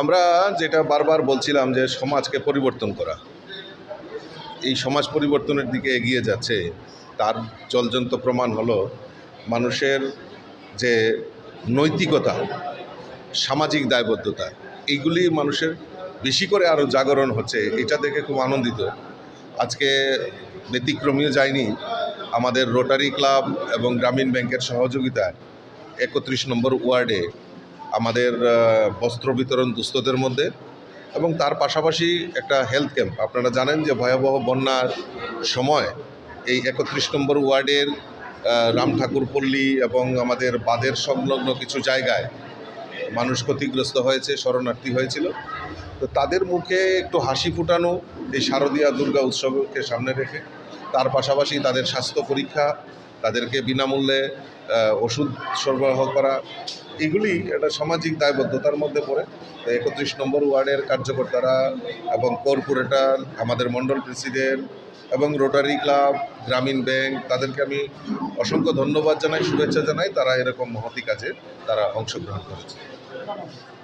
আমরা যেটা বারবার বলছিলাম যে সমাজকে পরিবর্তন করা। এই সমাজ পরিবর্তনের দিকে এগিয়ে যাচ্ছে, তার জলজন্ত প্রমাণ হলো মানুষের যে নৈতিকতা, সামাজিক দায়বদ্ধতা, এইগুলি মানুষের বেশি করে আরও জাগরণ হচ্ছে, এটা দেখে খুব আনন্দিত। আজকে ব্যতিক্রমীয় যায়নি, আমাদের রোটারি ক্লাব এবং গ্রামীণ ব্যাংকের সহযোগিতায় একত্রিশ নম্বর ওয়ার্ডে আমাদের বস্ত্র বিতরণ দুস্থদের মধ্যে এবং তার পাশাপাশি একটা হেলথ ক্যাম্প আপনারা জানেন যে ভয়াবহ বন্যার সময় এই একত্রিশ নম্বর ওয়ার্ডের রাম ঠাকুর পল্লী এবং আমাদের বাঁধের সংলগ্ন কিছু জায়গায় মানুষ ক্ষতিগ্রস্ত হয়েছে, শরণার্থী হয়েছিল। তো তাদের মুখে একটু হাসি ফুটানো এই শারদীয়া দুর্গা উৎসবকে সামনে রেখে, তার পাশাপাশি তাদের স্বাস্থ্য পরীক্ষা তাদেরকে বিনামূল্যে ওষুধ সরবরাহ করা, এগুলি একটা সামাজিক দায়বদ্ধতার মধ্যে পড়ে। তো একত্রিশ নম্বর ওয়ার্ডের কার্যকর্তারা এবং কর্পোরেটর, আমাদের মণ্ডল প্রেসিডেন্ট এবং রোটারি ক্লাব, গ্রামীণ ব্যাংক, তাদেরকে আমি অসংখ্য ধন্যবাদ জানাই, শুভেচ্ছা জানাই। তারা এরকম মহতি কাজে তারা অংশগ্রহণ করেছে।